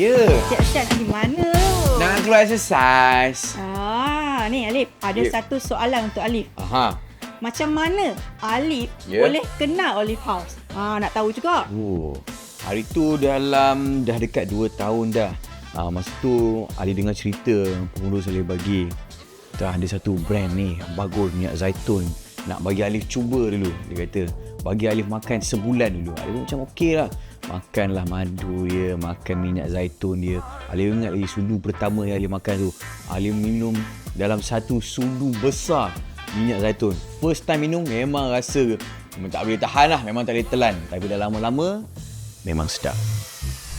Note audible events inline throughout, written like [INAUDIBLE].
Ya. Siap-siap nak di mana? Nak keluar exercise. Ah, ni Alif, ada Ya. satu soalan untuk Alif. Aha. Macam mana Alif Ya. boleh kenal Olive House? Ah, nak tahu juga. Oh. Hari tu dalam dah dekat 2 tahun dah. Ah, masa tu Ali dengar cerita pengurus Alif bagi. Dah ada satu brand ni bagus minyak zaitun. Nak bagi Alif cuba dulu. Dia kata bagi Alif makan sebulan dulu. Alif pun macam okey lah. Makanlah madu dia, makan minyak zaitun dia. Alif ingat lagi sudu pertama yang Alif makan tu. Alif minum dalam satu sudu besar minyak zaitun. First time minum memang rasa memang tak boleh tahan lah. Memang tak boleh telan. Tapi dah lama-lama memang sedap.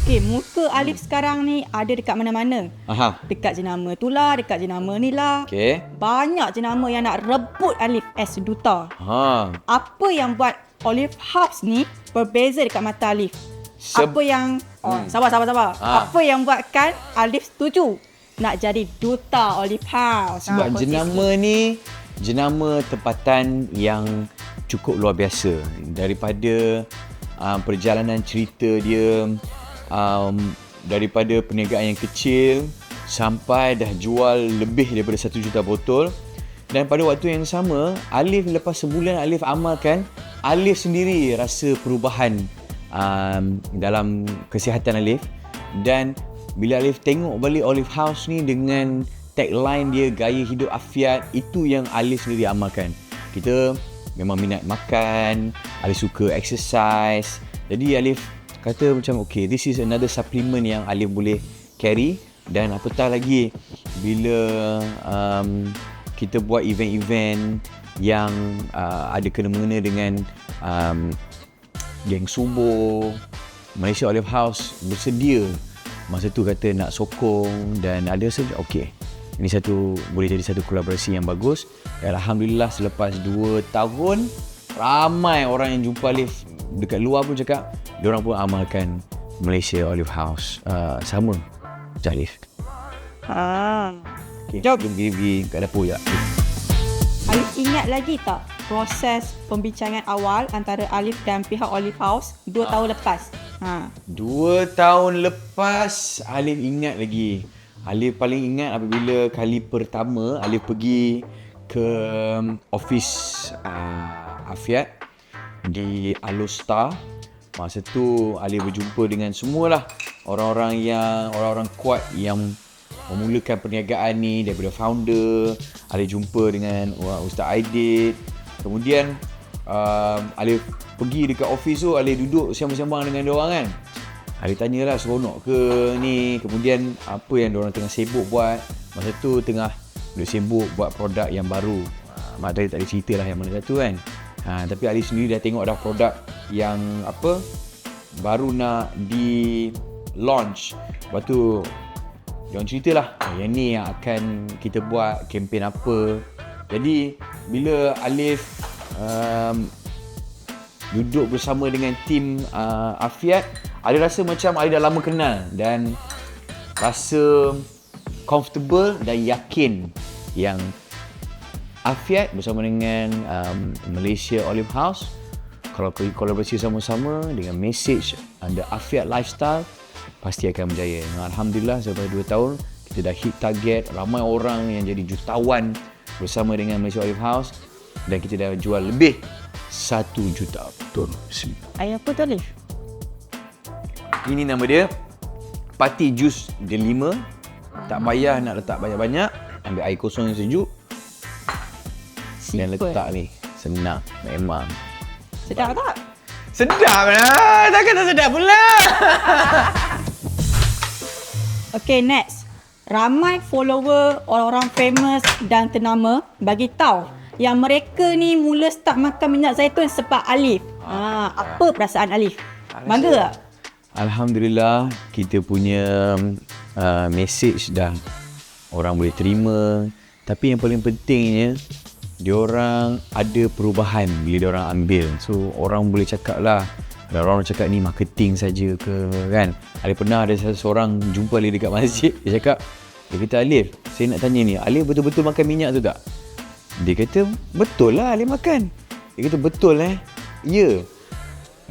Okey, muka Alif sekarang ni ada dekat mana-mana. Aha. Dekat jenama tu lah, dekat jenama ni lah. Okay. Banyak jenama yang nak rebut Alif as duta. Ha. Apa yang buat Olive House ni berbeza dekat mata Alif? Seb- Apa yang... Oh, Hmm. sabar, sabar, sabar. Ah. Apa yang buatkan Alif setuju nak jadi duta Olive House? Sebab kongsi jenama ni jenama tempatan yang cukup luar biasa daripada um, perjalanan cerita dia um, daripada perniagaan yang kecil sampai dah jual lebih daripada 1 juta botol dan pada waktu yang sama Alif lepas sebulan Alif amalkan Alif sendiri rasa perubahan um, dalam kesihatan Alif. Dan bila Alif tengok balik Olive House ni dengan tagline dia gaya hidup afiat itu yang Alif sendiri amalkan. Kita memang minat makan Alif suka exercise. Jadi Alif kata macam okay this is another supplement yang Alif boleh carry. Dan apatah lagi bila um, kita buat event-event yang uh, ada kena-mengena dengan um, geng subuh Malaysia Olive House bersedia. Masa tu kata nak sokong dan ada macam okey ini satu boleh jadi satu kolaborasi yang bagus. Dan Alhamdulillah selepas 2 tahun ramai orang yang jumpa Alif dekat luar pun cakap diorang pun amalkan Malaysia Olive House. Uh, sama macam Alif Ah. okay, Jom. jom pergi, pergi kat dapur je Alif ingat lagi tak proses pembincangan awal antara Alif dan pihak Olive House 2 tahun lepas? Ha. Dua tahun lepas Alif ingat lagi Alif paling ingat apabila kali pertama Alif pergi ke um, office uh, Afiat di Alostar Masa tu Alif berjumpa dengan semualah orang-orang yang orang-orang kuat yang memulakan perniagaan ni daripada founder Alif jumpa dengan Ustaz Aidit kemudian um, Alif pergi dekat office tu Alif duduk sembang-sembang dengan dia orang kan. Alif tanyalah seronok ke ni. Kemudian apa yang orang tengah sibuk buat? Masa tu tengah duduk sibuk buat produk yang baru. Uh, mak tadi tak ada cerita lah yang mana satu kan. Ha, tapi Alif sendiri dah tengok dah produk yang apa baru nak di launch. Lepas tu Diorang ceritalah oh, yang ni yang akan kita buat kempen apa. Jadi bila Alif um, duduk bersama dengan tim uh, Afiat ada rasa macam Alif dah lama kenal dan rasa comfortable dan yakin yang Afiat bersama dengan um, Malaysia Olive House kalau kolaborasi sama-sama dengan message under Afiat Lifestyle pasti akan berjaya. Alhamdulillah selepas 2 tahun kita dah hit target ramai orang yang jadi jutawan bersama dengan Malaysia Olive House dan kita dah jual lebih 1 juta betul. Air apa tu Alif? Ini nama dia Pati Jus Delima. Tak payah nak letak banyak-banyak. Ambil air kosong yang sejuk dan letak ni. Senang memang. Sedap tak? Sedap lah. Takkan tak sedap pula. [LAUGHS] Okay, next. Ramai follower orang-orang famous dan ternama bagi tahu yang mereka ni mula start makan minyak zaitun sebab Alif. Ha, apa perasaan Alif? Bangga tak? Alhamdulillah kita punya uh, message dah orang boleh terima tapi yang paling pentingnya diorang ada perubahan bila diorang ambil so orang boleh cakap lah ada orang cakap ni marketing saja ke kan ada pernah ada seseorang jumpa Ali dekat masjid dia cakap dia kata Alif saya nak tanya ni Alif betul-betul makan minyak tu tak dia kata betul lah Alif makan dia kata betul eh ya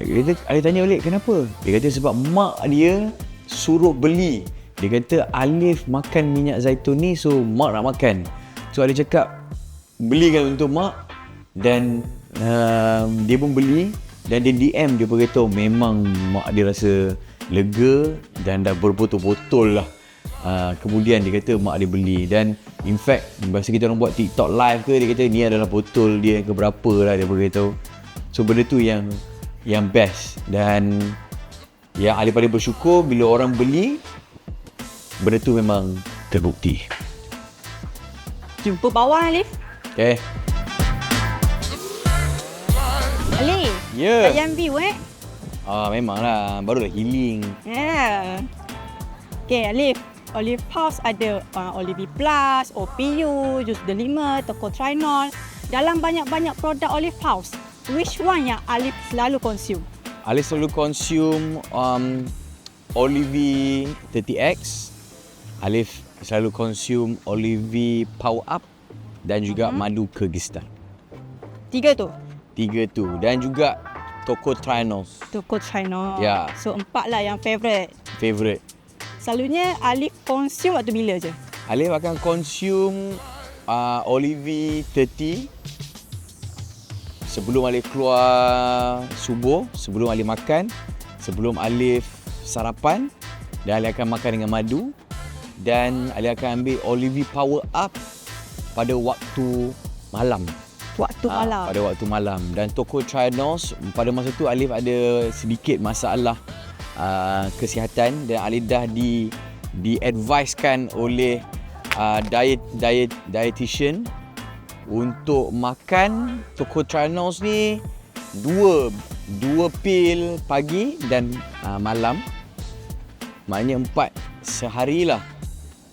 dia kata, Alif tanya balik kenapa? Dia kata sebab mak dia suruh beli. Dia kata Alif makan minyak zaitun ni so mak nak makan. So Alif cakap belikan untuk mak dan uh, dia pun beli dan dia DM dia beritahu memang mak dia rasa lega dan dah berbotol-botol lah. Uh, kemudian dia kata mak dia beli dan in fact masa kita orang buat TikTok live ke dia kata ni adalah botol dia yang keberapa lah dia beritahu. So benda tu yang yang best dan yang Alif paling bersyukur bila orang beli benda tu memang terbukti. Jumpa bawah Alif. Okay. Alif. Ya. Layan view eh. Ah memanglah barulah healing. Yeah. Okay Alif. Olive House ada uh, Olive Plus, OPU, jus delima, toko Trinol. Dalam banyak-banyak produk Olive House, which one yang Alif selalu consume? Alif selalu consume um, Olive 30X. Alif selalu consume Olive Power Up dan juga mm-hmm. madu Kyrgyzstan. Tiga tu? Tiga tu dan juga Toko Trinos. Toko Trinol. Ya. So empat lah yang favourite. Favorite. Selalunya Alif consume waktu bila je? Alif akan consume uh, Olive 30 sebelum Alif keluar subuh, sebelum Alif makan, sebelum Alif sarapan dan Alif akan makan dengan madu dan Alif akan ambil Olive Power Up pada waktu malam. Waktu Ah, malam. Pada waktu malam dan toko Trinos pada masa tu Alif ada sedikit masalah uh, kesihatan dan Alif dah di diadvisekan oleh uh, diet diet dietitian untuk makan toko Trinos ni dua dua pil pagi dan uh, malam maknanya empat sehari lah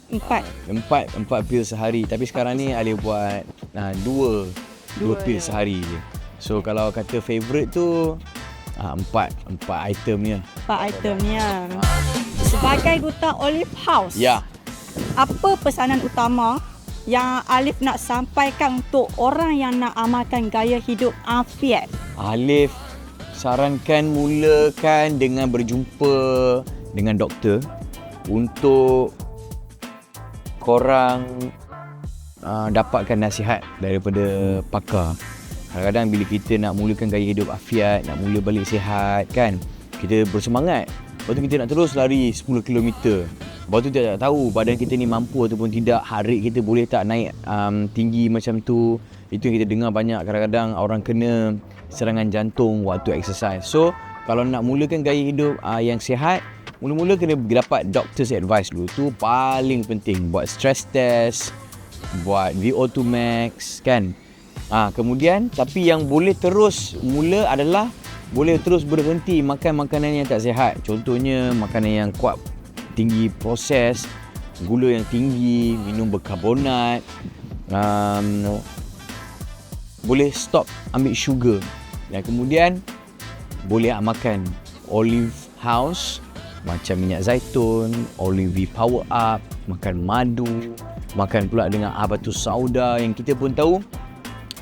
Empat. Empat, empat pil sehari. Tapi sekarang ni Alif buat uh, dua, dua, Dua pil je. sehari je. So kalau kata favourite tu uh, empat, empat item ni lah. Empat itemnya. Sebagai duta Olive House. Ya, Apa pesanan utama yang Alif nak sampaikan untuk orang yang nak amalkan gaya hidup afiat? Alif sarankan mulakan dengan berjumpa dengan doktor untuk korang uh, dapatkan nasihat daripada pakar. Kadang-kadang bila kita nak mulakan gaya hidup afiat, nak mula balik sihat kan, kita bersemangat. Lepas tu kita nak terus lari 10 km. Lepas tu kita tak tahu badan kita ni mampu ataupun tidak, rate kita boleh tak naik um, tinggi macam tu. Itu yang kita dengar banyak kadang-kadang orang kena serangan jantung waktu exercise. So, kalau nak mulakan gaya hidup uh, yang sihat, mula-mula kena dapat doctor's advice dulu. Tu paling penting. Buat stress test, buat VO2 max kan. Ha, kemudian tapi yang boleh terus mula adalah boleh terus berhenti makan makanan yang tak sihat. Contohnya makanan yang kuat tinggi proses, gula yang tinggi, minum berkarbonat. Um, boleh stop ambil sugar. Dan kemudian boleh makan olive house macam minyak zaitun, olive power up, makan madu, makan pula dengan abatus sauda yang kita pun tahu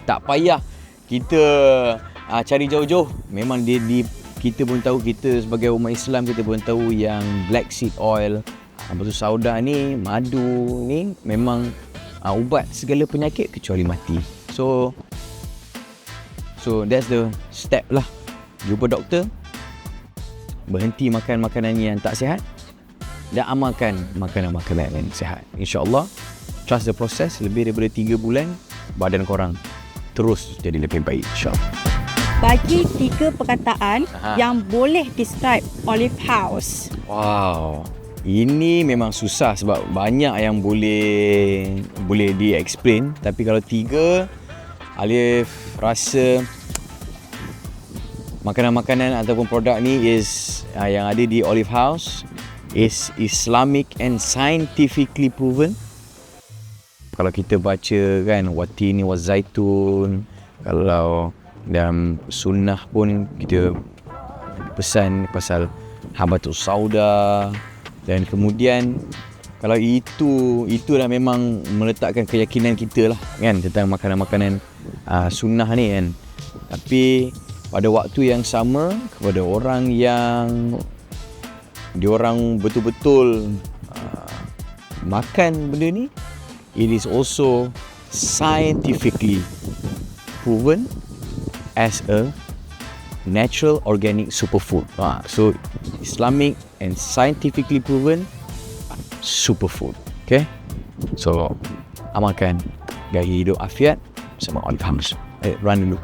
tak payah kita uh, cari jauh-jauh. Memang dia di kita pun tahu kita sebagai umat Islam kita pun tahu yang black seed oil, abatus sauda ni, madu ni memang uh, ubat segala penyakit kecuali mati. So so that's the step lah. Jumpa doktor, berhenti makan makanan yang tak sihat dan amalkan makanan-makanan yang sihat. InsyaAllah, trust the process lebih daripada 3 bulan, badan korang terus jadi lebih baik insyaAllah. Bagi tiga perkataan Aha. yang boleh describe Olive House. Wow. Ini memang susah sebab banyak yang boleh boleh di-explain tapi kalau tiga Alif rasa makanan-makanan ataupun produk ni is uh, yang ada di Olive House is Islamic and scientifically proven. Kalau kita baca kan watini wa zaitun, kalau dalam sunnah pun kita pesan pasal habatus sauda. Dan kemudian kalau itu itulah memang meletakkan keyakinan kita lah kan tentang makanan-makanan uh, sunnah ni kan. Tapi pada waktu yang sama kepada orang yang diorang betul-betul uh, makan benda ni it is also scientifically proven as a natural organic superfood. Ha, so Islamic and scientifically proven superfood. Okay? So amalkan gaya hidup afiat bersama Olive Hams. Eh, run dulu.